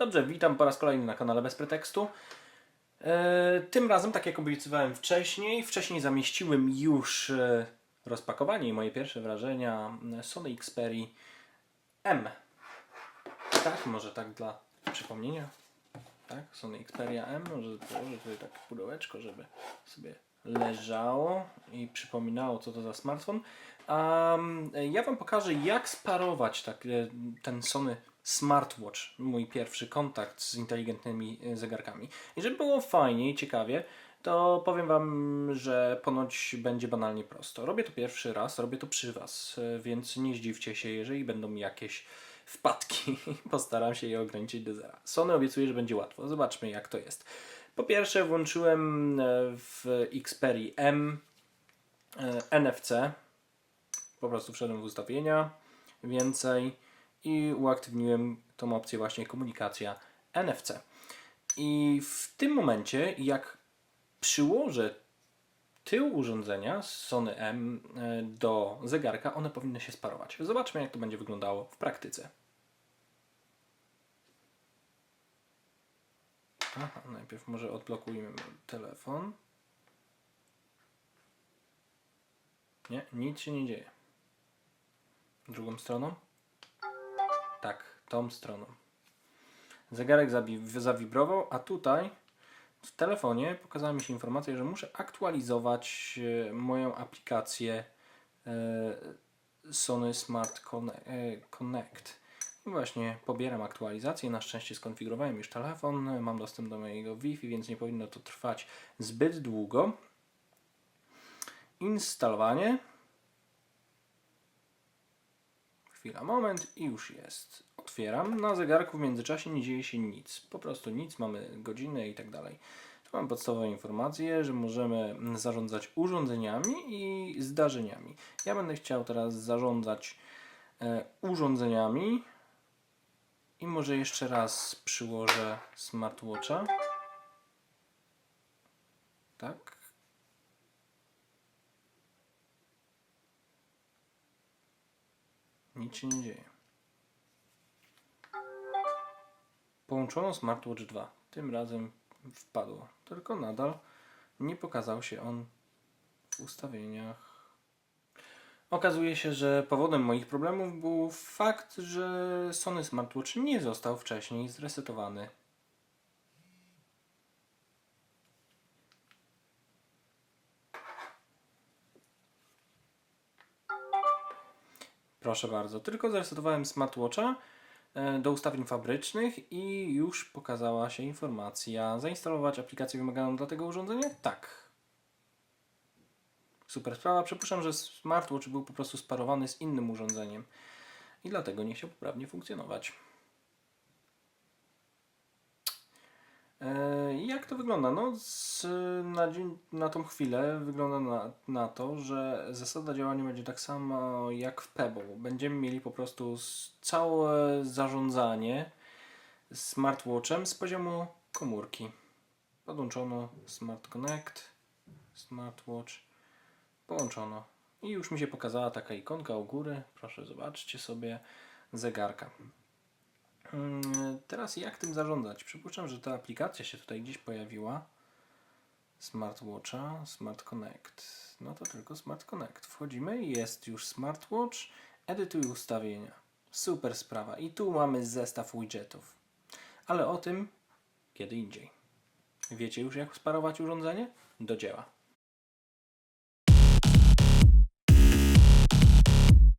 Dobrze, witam po raz kolejny na kanale Bez Pretekstu. E, tym razem, tak jak obiecywałem wcześniej, wcześniej zamieściłem już e, rozpakowanie i moje pierwsze wrażenia Sony Xperia M. Tak, może tak dla przypomnienia. Tak, Sony Xperia M. Może położę tutaj tak pudełeczko, żeby sobie leżało i przypominało, co to za smartfon. Um, ja Wam pokażę, jak sparować tak, e, ten Sony Smartwatch, mój pierwszy kontakt z inteligentnymi e, zegarkami. I żeby było fajnie i ciekawie, to powiem Wam, że ponoć będzie banalnie prosto. Robię to pierwszy raz, robię to przy Was, e, więc nie zdziwcie się, jeżeli będą jakieś wpadki. Postaram się je ograniczyć do zera. Sony obiecuje, że będzie łatwo. Zobaczmy, jak to jest. Po pierwsze, włączyłem e, w Xperia M NFC. Po prostu wszedłem w ustawienia, więcej i uaktywniłem tą opcję właśnie komunikacja NFC. I w tym momencie, jak przyłożę tył urządzenia z Sony M e, do zegarka, one powinny się sparować. Zobaczmy, jak to będzie wyglądało w praktyce. Aha, najpierw może odblokujmy telefon. Nie, nic się nie dzieje. Drugą stroną? Tak, tą stroną. Zegarek zawibrował, a tutaj w telefonie pokazała mi się informacja, że muszę aktualizować e, moją aplikację e, Sony Smart e, Connect. I właśnie pobieram aktualizację. Na szczęście skonfigurowałem już telefon, mam dostęp do mojego Wi-Fi, więc nie powinno to trwać zbyt długo. Instalowanie. Chwila, moment i już jest. Otwieram. Na zegarku w międzyczasie nie dzieje się nic. Po prostu nic. Mamy godzinę i tak dalej. Tu mam podstawowe informacje, że możemy zarządzać urządzeniami i zdarzeniami. Ja będę chciał teraz zarządzać e, urządzeniami i może jeszcze raz przyłożę smartwatcha. Tak. Nic się nie dzieje. Połączono smartwatch 2. Tym razem wpadło. Tylko nadal nie pokazał się on w ustawieniach. Okazuje się, że powodem moich problemów był fakt, że Sony Smartwatch nie został wcześniej zresetowany. Proszę bardzo, tylko zresetowałem smartwatcha e, do ustawień fabrycznych i już pokazała się informacja. Zainstalować aplikację wymaganą dla tego urządzenia? Tak. Super sprawa. Przypuszczam, że smartwatch był po prostu sparowany z innym urządzeniem i dlatego nie chciał poprawnie funkcjonować. E, Jak to wygląda? No, z, na, dzień, na tą chwilę wygląda na, na to, że zasada działania będzie tak samo jak w Pebble. Będziemy mieli po prostu całe zarządzanie smartwatchem z poziomu komórki. Podłączono Smart Connect, Smartwatch, połączono. I już mi się pokazała taka ikonka u góry. Proszę, zobaczcie sobie zegarka. Mm, Teraz jak tym zarządzać? Przypuszczam, że ta aplikacja się tutaj gdzieś pojawiła. Smartwatcha, Smart Connect. No to tylko Smart Connect. Wchodzimy jest już Smartwatch. Edytuj ustawienia. Super sprawa. I tu mamy zestaw widgetów. Ale o tym kiedy indziej. Wiecie już jak sparować urządzenie? Do dzieła.